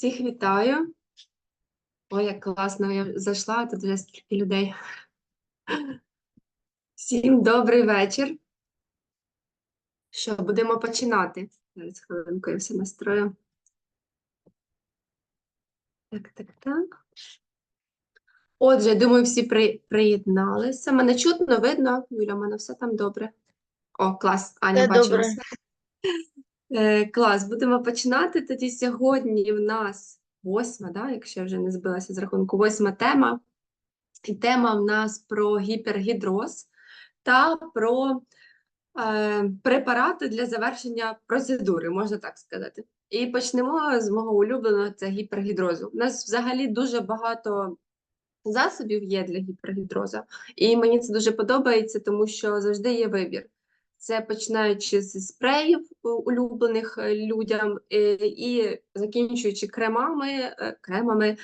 Всіх вітаю. Ой, як класно, я зайшла, тут вже стільки людей. Всім добрий вечір. Що, будемо починати? Зараз хвилинку я все настрою. Так, так, так. Отже, думаю, всі при... приєдналися. Мене чутно, видно? Юля, у мене все там добре. О, клас, Аня, бачила Все. Е, Клас, будемо починати. Тоді сьогодні в нас восьма, да, якщо я вже не збилася з рахунку, восьма тема. І тема в нас про гіпергідроз та про е, препарати для завершення процедури, можна так сказати. І почнемо з мого улюбленого це гіпергідрозу. У нас взагалі дуже багато засобів є для гіпергідроза, і мені це дуже подобається, тому що завжди є вибір. Це починаючи з спреїв е, улюблених е, людям е, і закінчуючи кремами, кремами,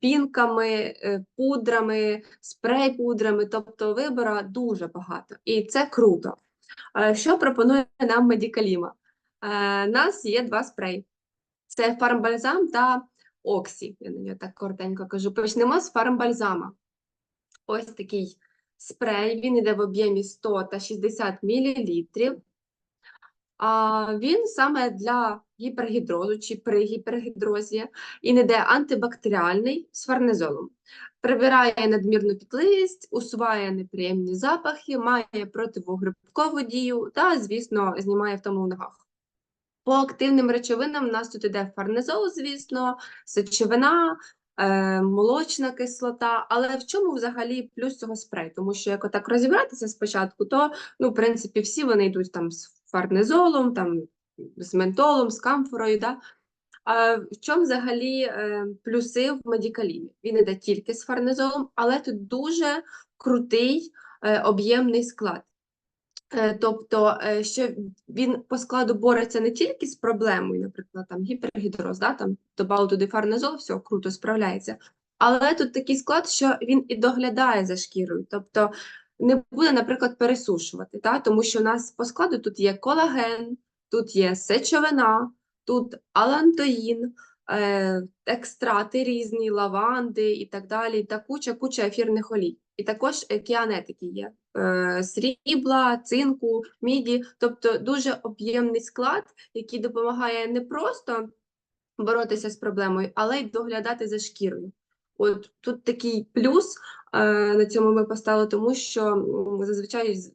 пінками, пудрами, спрей-пудрами, тобто вибора дуже багато. І це круто. Що пропонує нам Медікаліма? У нас є два спреї. Це фармбальзам та Оксі. Я на нього так коротенько кажу. Почнемо з фармбальзама. Ось такий спрей, він йде в об'ємі 100 та 60 мл. А він саме для гіпергідрозу чи при гіпергідрозі і не йде антибактеріальний з фарнезолом. Прибирає надмірну пітливість, усуває неприємні запахи, має противогрибкову дію та, звісно, знімає втому в ногах. По активним речовинам у нас тут іде фарнезол, звісно, сечовина, е, молочна кислота. Але в чому взагалі плюс цього спрею? Тому що як отак розібратися спочатку, то ну, в принципі всі вони йдуть там з фарнезолом, там, з ментолом, з камфорою. Да? А в чому взагалі е, плюси в медикалімі? Він іде тільки з фарнезолом, але тут дуже крутий е, об'ємний склад. Е, Тобто, е, що він по складу бореться не тільки з проблемою, наприклад, там гіпергідроз, да, там додали туди фарнезол, все круто справляється. Але тут такий склад, що він і доглядає за шкірою, тобто не буде, наприклад, пересушувати, да, тому що у нас по складу тут є колаген, тут є сечовина, тут алантоїн, е, екстрати різні, лаванди і так далі, та куча-куча ефірних олій. І також е, кіанетики є срібла, цинку, міді, тобто дуже об'ємний склад, який допомагає не просто боротися з проблемою, але й доглядати за шкірою. От тут такий плюс е, на цьому ми поставили, тому що зазвичай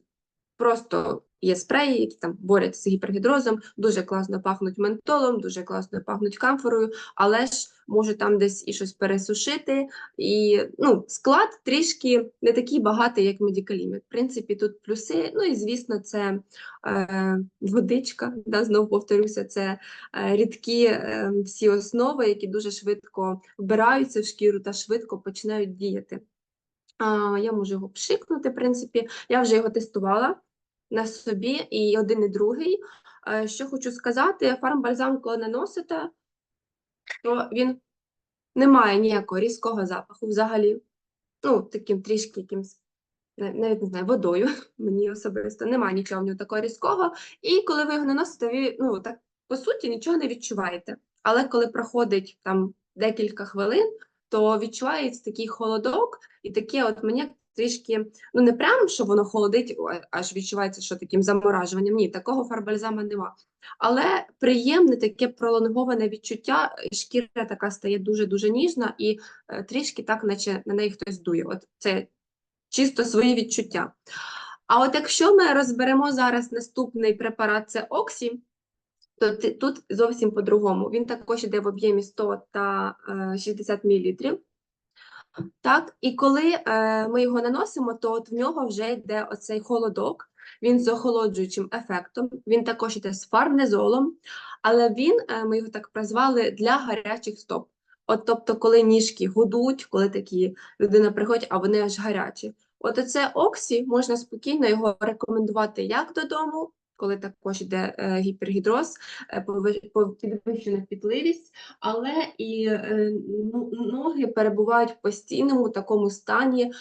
просто є спреї, які там борються з гіпергідрозом, дуже класно пахнуть ментолом, дуже класно пахнуть камфорою, але ж може там десь і щось пересушити, і ну, склад трішки не такий багатий, як в. В принципі, тут плюси. Ну і звісно, це е, водичка. Да, знову повторюся, це е, рідкі е, всі основи, які дуже швидко вбираються в шкіру та швидко починають діяти. Я можу його пшикнути, в принципі, я вже його тестувала на собі, і один, і другий. Е, що хочу сказати, фармбальзам, коли наносите, то він не має ніякого різкого запаху взагалі. Ну, таким трішки якимсь, навіть не знаю, водою. Мені особисто немає нічого в нього такого різкого. І коли ви його наносите, ви, ну, так, по суті, нічого не відчуваєте. Але коли проходить там декілька хвилин, то відчувається такий холодок, і таке от мені трішки, ну не прямо, що воно холодить, аж відчувається, що таким заморажуванням. Ні, такого фарбальзама нема. Але приємне таке пролонговане відчуття, е, шкіра така стає дуже-дуже ніжна і е, трішки так, наче на неї хтось дує. От це чисто свої відчуття. А от якщо ми розберемо зараз наступний препарат, це Оксі, то тут зовсім по-другому. Він також йде в об'ємі 100 та е, 60 мл. Так, і коли е, ми його наносимо, то от в нього вже йде оцей холодок, він з охолоджуючим ефектом, він також йде з фарнезолом, але він, е, ми його так прозвали, для гарячих стоп. От тобто, коли ніжки гудуть, коли такі людина приходить, а вони аж гарячі. От оце Оксі можна спокійно його рекомендувати як додому, коли також йде е, гіпергідроз, е, підвищена пітливість, але і е, ну, ноги перебувають в постійному такому стані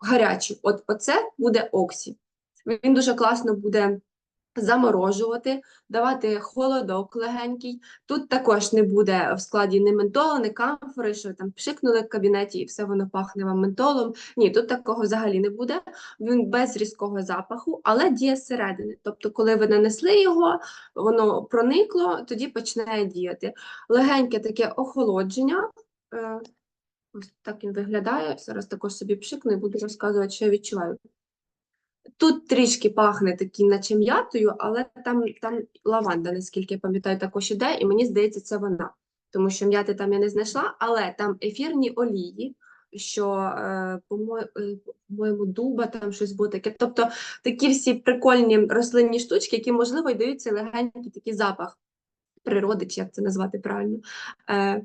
гарячі. От оце буде Оксі. Він дуже класно буде заморожувати, давати холодок легенький. Тут також не буде в складі ні ментолу, ні камфори, що там пшикнули в кабінеті і все воно пахне вам ментолом. Ні, тут такого взагалі не буде. Він без різкого запаху, але діє зсередини. Тобто, коли ви нанесли його, воно проникло, тоді починає діяти. Легеньке таке охолодження. Е, Ось так він виглядає. Зараз також собі пшикну і буду розказувати, що я відчуваю. Тут трішки пахне таким, наче м'ятою, але там, там лаванда, наскільки я пам'ятаю, також іде, і мені здається, це вона. Тому що м'яти там я не знайшла, але там ефірні олії, що, е, е, по-моєму, дуба, там щось було таке. Тобто такі всі прикольні рослинні штучки, які, можливо, й дають цей легенький такий запах природи, чи як це назвати правильно. Е,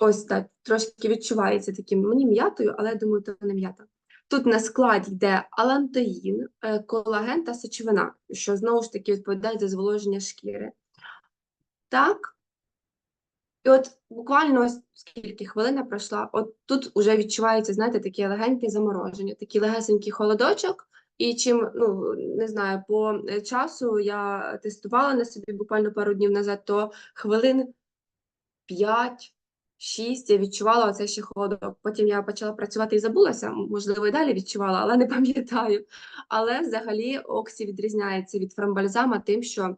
ось так, трошки відчувається таким мені м'ятою, але я думаю, то не м'ята. Тут на складі йде алантоїн, е, колаген та сечовина, що знову ж таки відповідає за зволоження шкіри. Так. І от буквально ось скільки хвилина пройшла, от тут вже відчувається, знаєте, таке легеньке замороження, такий легесенький холодочок. І чим, ну, не знаю, по е, часу я тестувала на собі буквально пару днів назад, то хвилин 5, 6 я відчувала оцей ще холодок. Потім я почала працювати і забулася, можливо, і далі відчувала, але не пам'ятаю. Але взагалі Оксі відрізняється від фрамбальзама тим, що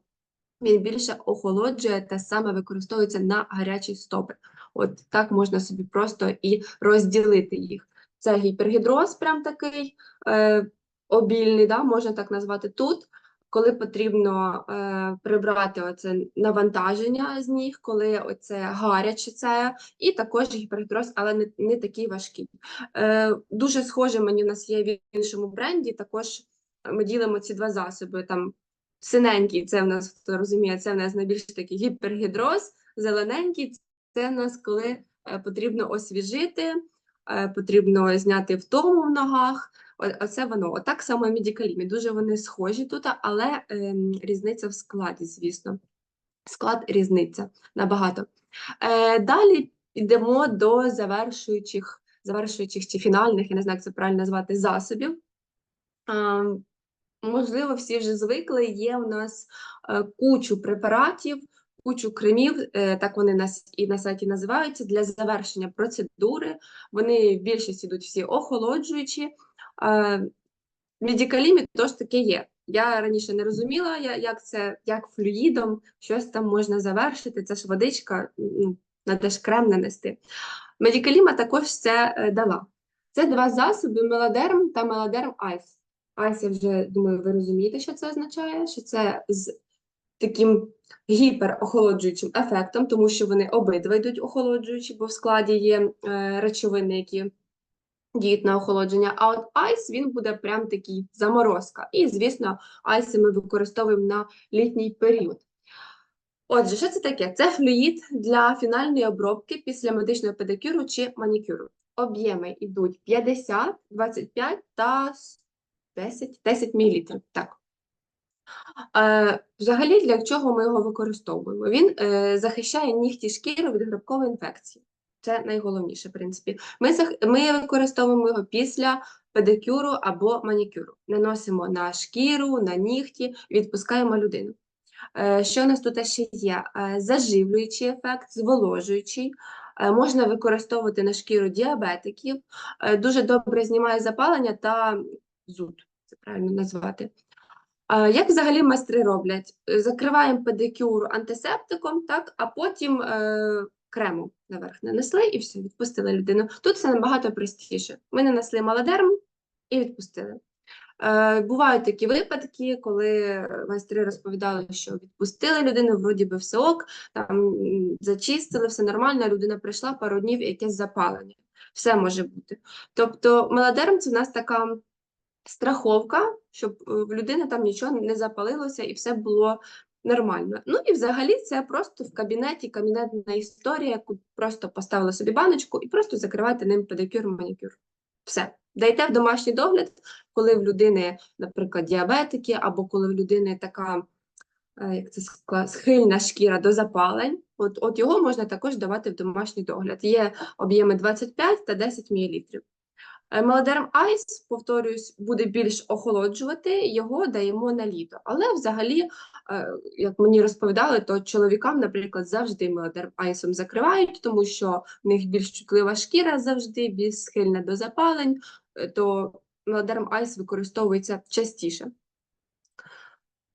він більше охолоджує та саме використовується на гарячі стопи. От так можна собі просто і розділити їх. Це гіпергідроз, прям такий е, обільний, да, можна так назвати тут, коли потрібно е, прибрати оце навантаження з ніг, коли оце гаряче це, і також гіпергідроз, але не, не такий важкий. Е, дуже схоже мені в нас є в іншому бренді, також ми ділимо ці два засоби. Там синенький, це в нас, хто розуміє, це в нас найбільш такий гіпергідроз, зелененький, це в нас коли е, потрібно освіжити, е, потрібно зняти втому в ногах. Оце воно. Отак само і медикалімі. Дуже вони схожі тут, але ем, різниця в складі, звісно. Склад різниця набагато. Е, далі йдемо до завершуючих, завершуючих чи фінальних, я не знаю, як це правильно назвати, засобів. Ем, Можливо, всі вже звикли, є у нас е, кучу препаратів, кучу кремів, е, так вони нас і на сайті називаються, для завершення процедури. Вони в більшості йдуть всі охолоджуючі. Е, Медикалімі теж таке є. Я раніше не розуміла, як це, як флюїдом щось там можна завершити. Це ж водичка, ну, треба ж крем нанести. Медикаліма також це е, дала. Це два засоби: мелодерм та мелодерм айс. Айс, я вже думаю, ви розумієте, що це означає, що це з таким гіперохолоджуючим ефектом, тому що вони обидва йдуть охолоджуючі, бо в складі є е, речовини, які діють на охолодження. А от айс він буде прям такий заморозка. І, звісно, айси ми використовуємо на літній період. Отже, що це таке? Це флюїд для фінальної обробки після медичного педикюру чи манікюру. Об'єми йдуть 50, 25 та 10, 10 мл. Так. Е, взагалі, для чого ми його використовуємо? Він е, захищає нігті шкіри від грибкової інфекції. Це найголовніше, в принципі. Ми, ми використовуємо його після педикюру або манікюру. Наносимо на шкіру, на нігті, відпускаємо людину. Е, Що у нас тут ще є? Е, Заживлюючий ефект, зволожуючий. Е, Можна використовувати на шкіру діабетиків. Дуже добре знімає запалення та зуд, це правильно назвати. Як взагалі майстри роблять? Закриваємо педикюр антисептиком, так, а потім кремом наверх нанесли і все, відпустили людину. Тут це набагато простіше. Ми нанесли малодерм і відпустили. Е, бувають такі випадки, коли майстри розповідали, що відпустили людину, вроді би все ок, там зачистили, все нормально, людина прийшла пару днів, якесь запалення. Все може бути. Тобто, мелодерм це в нас така страховка, щоб е, в людини там нічого не запалилося і все було нормально. Ну і взагалі це просто в кабінеті кабінетна історія, яку просто поставили собі баночку і просто закривайте ним педикюр, манікюр. Все. Дайте в домашній догляд, коли в людини, наприклад, діабетики, або коли в людини така, е, як це схильна шкіра до запалень, от, от його можна також давати в домашній догляд. Є об'єми 25 та 10 мл. Е, Мелодерм Айс, повторюсь, буде більш охолоджувати, його даємо на літо. Але взагалі, е, як мені розповідали, то чоловікам, наприклад, завжди мелодерм айсом закривають, тому що в них більш чутлива шкіра завжди, більш схильна до запалень, е, то мелодерм айс використовується частіше.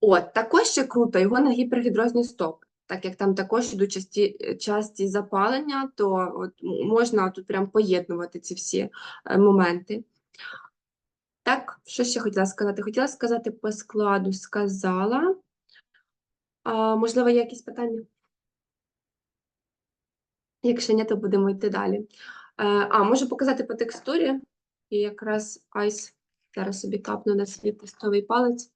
От, також ще круто його на гіпергідрозні стопи. Так як там також йдуть часті, часті запалення, то от можна тут прям поєднувати ці всі е, моменти. Так, що ще хотіла сказати? Хотіла сказати по складу, сказала. А, можливо, є якісь питання? Якщо ні, то будемо йти далі. Е, а, можу показати по текстурі. І якраз айс зараз собі капну на свій тестовий палець.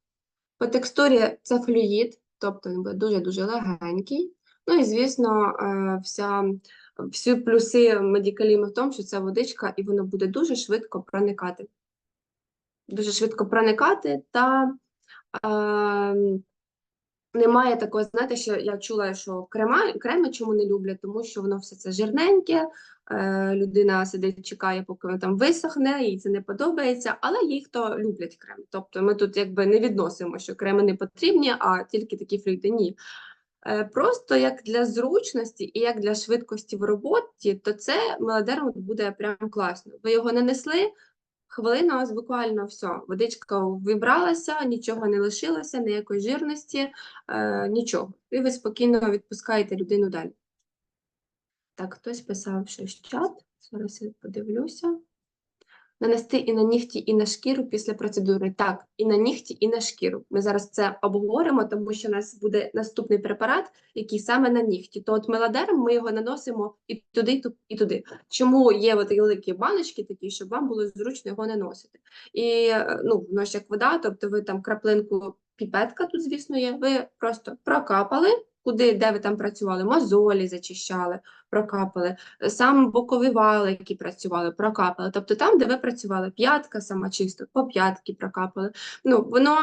По текстурі це флюїд, тобто він буде дуже-дуже легенький. Ну і, звісно, е, вся, всі плюси медикаліми в тому, що це водичка, і воно буде дуже швидко проникати. Дуже швидко проникати, та е, немає такого, знаєте, що я чула, що крема, креми чому не люблять, тому що воно все це жирненьке, людина сидить, чекає, поки воно там висохне, їй це не подобається, але їх то люблять крем. Тобто ми тут якби не відносимо, що креми не потрібні, а тільки такі флюїди. Ні. Е, Просто як для зручності і як для швидкості в роботі, то це мелодерм буде прям класно. Ви його нанесли, хвилина, вас буквально все, водичка вибралася, нічого не лишилося, ніякої жирності, е, нічого. І ви спокійно відпускаєте людину далі. Так, хтось писав щось в чат. Зараз я подивлюся. Нанести і на нігті, і на шкіру після процедури. Так, і на нігті, і на шкіру. Ми зараз це обговоримо, тому що у нас буде наступний препарат, який саме на нігті. То от мелодерм ми його наносимо і туди, і туди. Чому є от великі баночки такі, щоб вам було зручно його наносити? І е, ну, воно як вода, тобто ви там краплинку, піпетка тут, звісно, є. Ви просто прокапали, куди, де ви там працювали, мозолі зачищали, прокапали сам боковий вал, які працювали, прокапали. Тобто там, де ви працювали, п'ятка сама чисто, по п'ятки прокапали. Ну, воно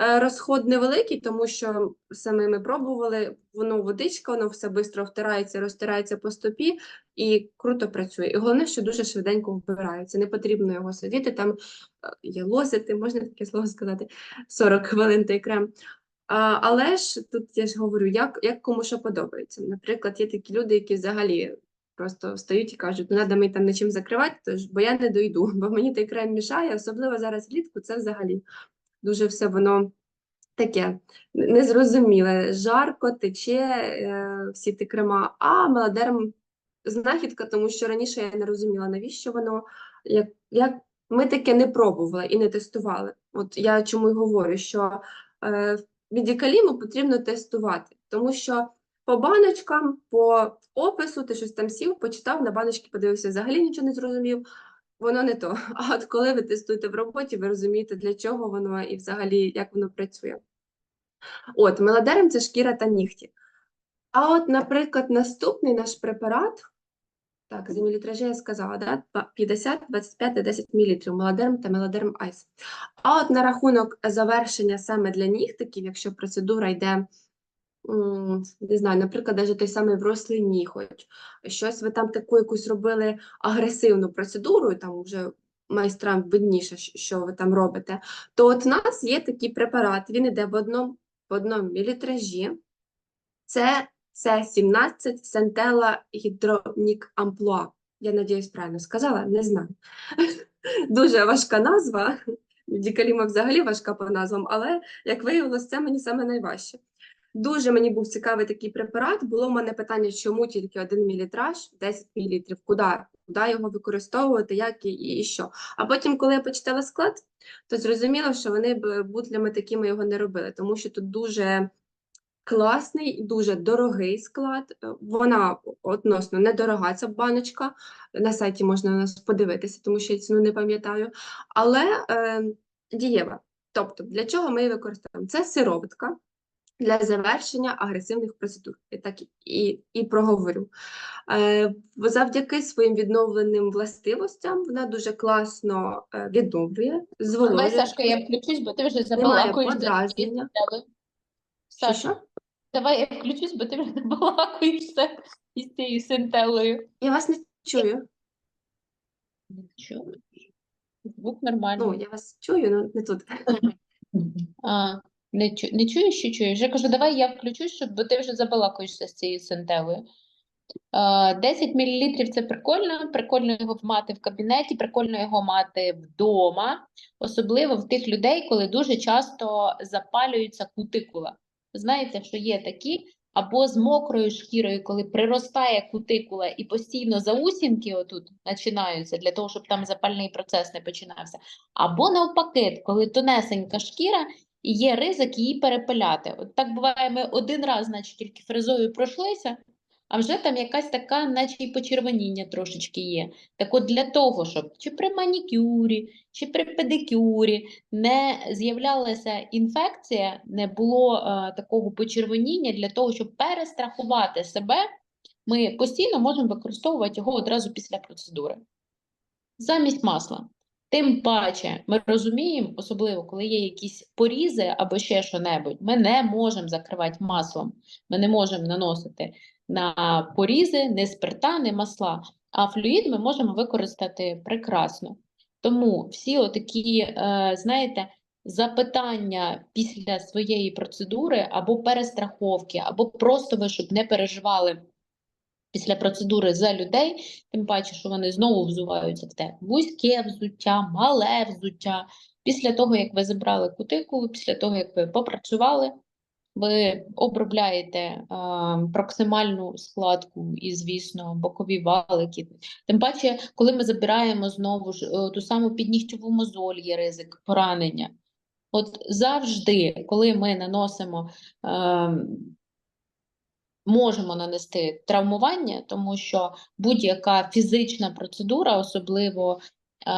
е, розход невеликий, тому що саме ми пробували, воно водичка, воно все швидко втирається, розтирається по стопі і круто працює. І головне, що дуже швиденько вбирається. Не потрібно його сидіти, там е, ялозити, можна таке слово сказати, 40 хвилин той крем. Але ж тут я ж говорю, як, як кому що подобається. Наприклад, є такі люди, які взагалі просто встають і кажуть, не треба мені там нічим закривати, тож, бо я не дойду, бо мені той крем мішає, особливо зараз влітку, це взагалі дуже все воно таке незрозуміле, жарко, тече е, всі ті крема, а мелодерм знахідка, тому що раніше я не розуміла, навіщо воно, як, як ми таке не пробували і не тестували. От я чому й говорю, що Медикаліму потрібно тестувати, тому що по баночкам, по опису, ти щось там сів, почитав, на баночки подивився, взагалі нічого не зрозумів, воно не то. А от коли ви тестуєте в роботі, ви розумієте, для чого воно і взагалі як воно працює. От, мелодерм це шкіра та нігті. А от, наприклад, наступний наш препарат, так, за мілітражі я сказала, да? 50, 25 та 10 мл, мелодерм та мелодерм айс. А от на рахунок завершення саме для нігтиків, якщо процедура йде, не знаю, наприклад, навіть той самий врослий ніготь, щось ви там таку якусь робили агресивну процедуру, там вже майстрам видніше, що ви там робите, то от у нас є такий препарат, він йде в одному, в одному мілітражі, це С17 Сентела Гідронік Амплуа. Я надіюсь, правильно сказала, не знаю. Дуже важка назва. Дікаліма взагалі важка по назвам, але як виявилось, це мені саме найважче. Дуже мені був цікавий такий препарат. Було в мене питання, чому тільки один мілітраж, 10 мл, куди, куди його використовувати, як і, і що. А потім, коли я почитала склад, то зрозуміло, що вони б бутлями такими його не робили, тому що тут дуже класний, дуже дорогий склад. Е, Вона відносно недорога ця баночка. На сайті можна нас подивитися, тому що я ціну не пам'ятаю. Але е, дієва. Тобто, для чого ми її використовуємо? Це сироватка для завершення агресивних процедур. Я так і, і, проговорю. Е, завдяки своїм відновленим властивостям вона дуже класно е, відновлює, зволожує, Сашка, я включусь, бо ти вже немає забалакуєш. за подразнення. Що, що? Давай я включусь, бо ти вже забалакуєшся із цією синтелою. Я вас не чую. Що? Звук нормальний. Ну, я вас чую, але не тут. А, не, чу, не чуєш, що чуєш? Я кажу, давай я включусь, щоб бо ти вже забалакуєшся з цією синтелою. А, 10 мл це прикольно, прикольно його мати в кабінеті, прикольно його мати вдома, особливо в тих людей, коли дуже часто запалюється кутикула. Знаєте, що є такі, або з мокрою шкірою, коли приростає кутикула і постійно заусінки отут починаються для того, щоб там запальний процес не починався. Або навпаки, коли тонесенька шкіра і є ризик її перепиляти. От так буває, ми один раз, значить, тільки фрезою пройшлися, а вже там якась така, наче й почервоніння трошечки є. Так от для того, щоб чи при манікюрі, чи при педикюрі не з'являлася інфекція, не було е, такого почервоніння, для того, щоб перестрахувати себе, ми постійно можемо використовувати його одразу після процедури. Замість масла. Тим паче, ми розуміємо, особливо коли є якісь порізи або ще що-небудь, ми не можемо закривати маслом. Ми не можемо наносити на порізи не спирта, не масла. А флюїд ми можемо використати прекрасно. Тому всі отакі, е, знаєте, запитання після своєї процедури або перестраховки, або просто ви щоб не переживали після процедури за людей, тим паче, що вони знову взуваються в те вузьке взуття, мале взуття. Після того, як ви забрали кутикулу, після того, як ви попрацювали, ви обробляєте а, проксимальну складку і, звісно, бокові валики. Тим паче, коли ми забираємо знову ж е, ту саму піднігтєву мозоль, є ризик поранення. От завжди, коли ми наносимо, е, можемо нанести травмування, тому що будь-яка фізична процедура, особливо е,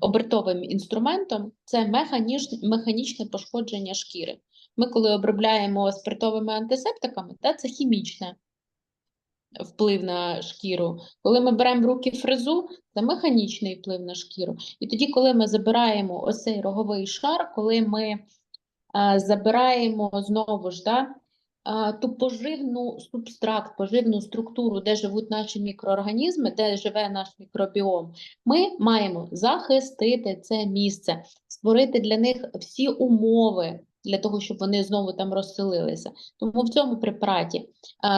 обертовим інструментом, це механіч, механічне пошкодження шкіри. Ми, коли обробляємо спиртовими антисептиками, та, це хімічне вплив на шкіру. Коли ми беремо руки фрезу, це механічний вплив на шкіру. І тоді, коли ми забираємо ось цей роговий шар, коли ми а, забираємо знову ж да, а, ту поживну субстракт, поживну структуру, де живуть наші мікроорганізми, де живе наш мікробіом, ми маємо захистити це місце, створити для них всі умови для того, щоб вони знову там розселилися. Тому в цьому препараті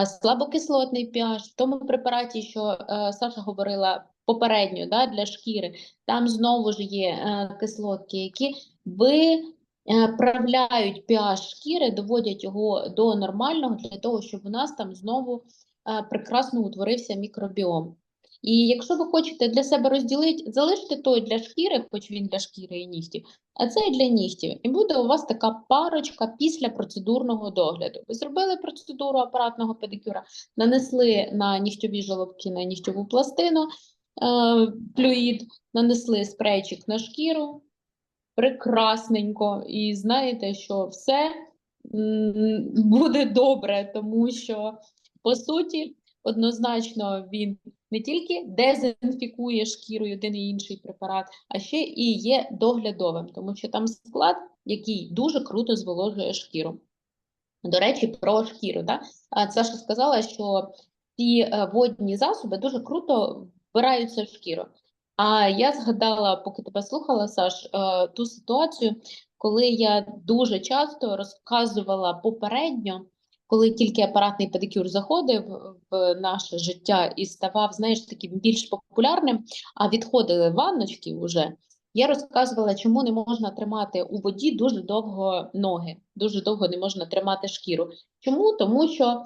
е, слабокислотний pH, в тому препараті, що е, Саша говорила попередньо да, для шкіри, там знову ж є е, кислотки, які виправляють pH шкіри, доводять його до нормального для того, щоб у нас там знову прекрасно утворився мікробіом. І якщо ви хочете для себе розділити, залиште той для шкіри, хоч він для шкіри і нігтів, а цей для нігтів. І буде у вас така парочка після процедурного догляду. Ви зробили процедуру апаратного педикюра, нанесли на нігтьові жолобки, на нігтьову пластину е, флюїд, нанесли спрейчик на шкіру. Прекрасненько. І знаєте, що все буде добре, тому що, по суті, однозначно він не тільки дезінфікує шкіру один і інший препарат, а ще і є доглядовим, тому що там склад, який дуже круто зволожує шкіру. До речі, про шкіру. Да? Саша сказала, що ці е, водні засоби дуже круто вбираються в шкіру. А я згадала, поки тебе слухала, Саш, е, ту ситуацію, коли я дуже часто розказувала попередньо коли тільки апаратний педикюр заходив в наше життя і ставав, знаєш, таким більш популярним, а відходили ванночки вже, я розказувала, чому не можна тримати у воді дуже довго ноги, дуже довго не можна тримати шкіру. Чому? Тому що е,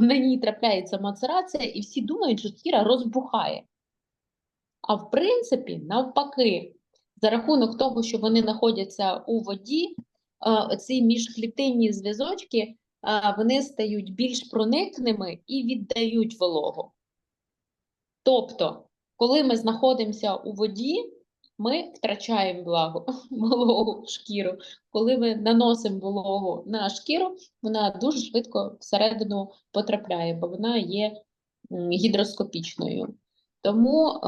на ній трапляється мацерація, і всі думають, що шкіра розбухає. А в принципі, навпаки, за рахунок того, що вони знаходяться у воді, е, ці міжклітинні зв'язочки вони стають більш проникними і віддають вологу. Тобто, коли ми знаходимося у воді, ми втрачаємо влагу, вологу шкіру. Коли ми наносимо вологу на шкіру, вона дуже швидко всередину потрапляє, бо вона є гідроскопічною. Тому е,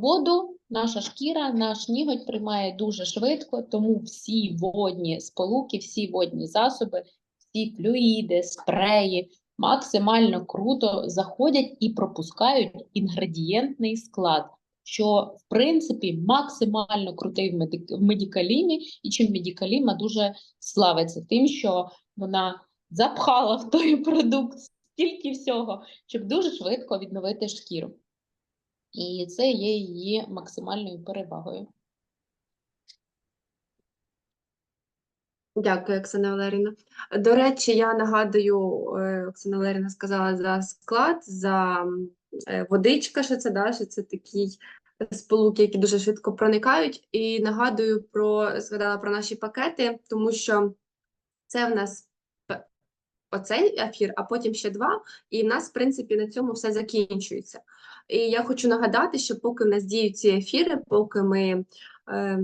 воду наша шкіра, наш ніготь приймає дуже швидко, тому всі водні сполуки, всі водні засоби ці флюїди, спреї максимально круто заходять і пропускають інгредієнтний склад. що в принципі максимально крутий в медик- в медікалімі, і чим медікаліма дуже славиться тим, що вона запхала в той продукт стільки всього, щоб дуже швидко відновити шкіру. І це є її максимальною перевагою. Дякую, Оксана Валерівна. До речі, я нагадую, е, Оксана Валерівна сказала за склад, за е, водичка, що це, да, що це такі сполуки, які дуже швидко проникають. І нагадую про, згадала про наші пакети, тому що це в нас оцей ефір, а потім ще два, і в нас, в принципі, на цьому все закінчується. І я хочу нагадати, що поки в нас діють ці ефіри, поки ми е,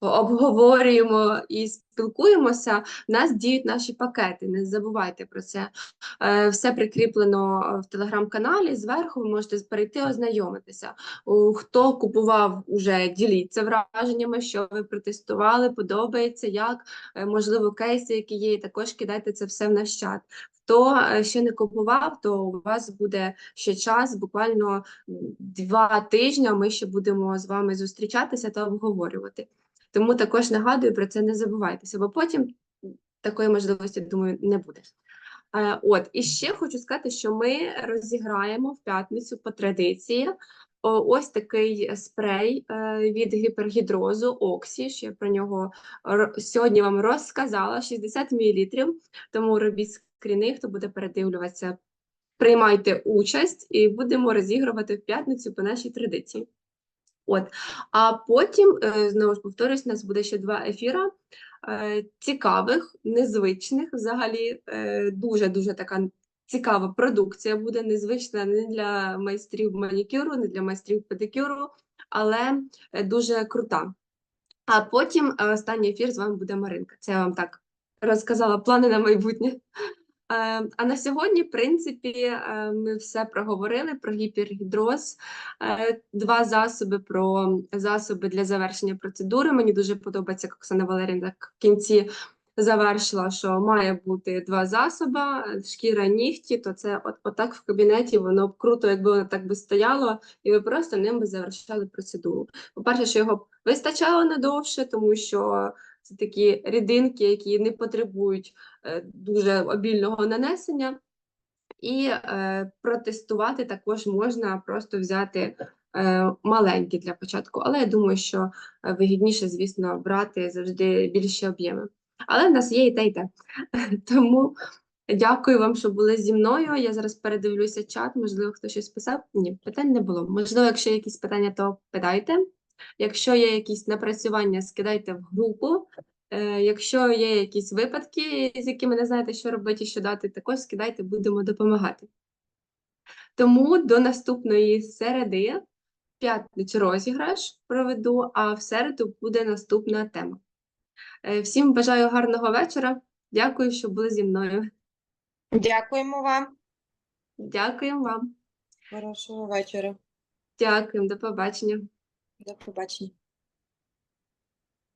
обговорюємо і спілкуємося, в нас діють наші пакети. Не забувайте про це. Е, Все прикріплено в телеграм-каналі. Зверху ви можете перейти ознайомитися. Хто купував, уже діліться враженнями, що ви протестували, подобається, як Е, можливо, кейси, які є, і також кидайте це все в наш чат. Хто е, ще не купував, то у вас буде ще час, буквально два тижні. Ми ще будемо з вами зустрічатися та обговорювати. Тому також нагадую про це, не забувайтеся, бо потім такої можливості, думаю, не буде. Е, От, і ще хочу сказати, що ми розіграємо в п'ятницю по традиції ось такий спрей е, від гіпергідрозу Оксі, що я про нього сьогодні вам розказала, 60 мл, тому робіть скріни, хто буде передивлюватися, приймайте участь і будемо розігрувати в п'ятницю по нашій традиції. От. А потім, е, знову ж повторюсь, у нас буде ще два ефіра е, цікавих, незвичних взагалі. е, Дуже-дуже така цікава продукція буде незвична не для майстрів манікюру, не для майстрів педикюру, але дуже крута. А потім останній ефір з вами буде Маринка. Це я вам так розказала плани на майбутнє. Е, А на сьогодні, в принципі, е, ми все проговорили про гіпергідроз, е, два засоби про засоби для завершення процедури. Мені дуже подобається, як Оксана Валерівна так в кінці завершила, що має бути два засоби, шкіра нігті, то це от, отак в кабінеті воно б круто, якби воно так би стояло, і ви просто ним би завершали процедуру. По-перше, що його вистачало надовше, тому що це такі рідинки, які не потребують е, дуже обільного нанесення. І е, протестувати також можна просто взяти е, маленькі для початку. Але я думаю, що е, вигідніше, звісно, брати завжди більші об'єми. Але в нас є і те, і те. Тому дякую вам, що були зі мною. Я зараз передивлюся чат, можливо, хто щось писав. Ні, питань не було. Можливо, якщо якісь питання, то питайте. Якщо є якісь напрацювання, скидайте в групу. Е, Якщо є якісь випадки, з якими не знаєте, що робити, що дати, також скидайте, будемо допомагати. Тому до наступної середи, п'ятницю розіграш проведу, а в середу буде наступна тема. Е, Всім бажаю гарного вечора. Дякую, що були зі мною. Дякуємо вам. Дякуємо вам. Хорошого вечора. Дякуємо, до побачення. До побачення.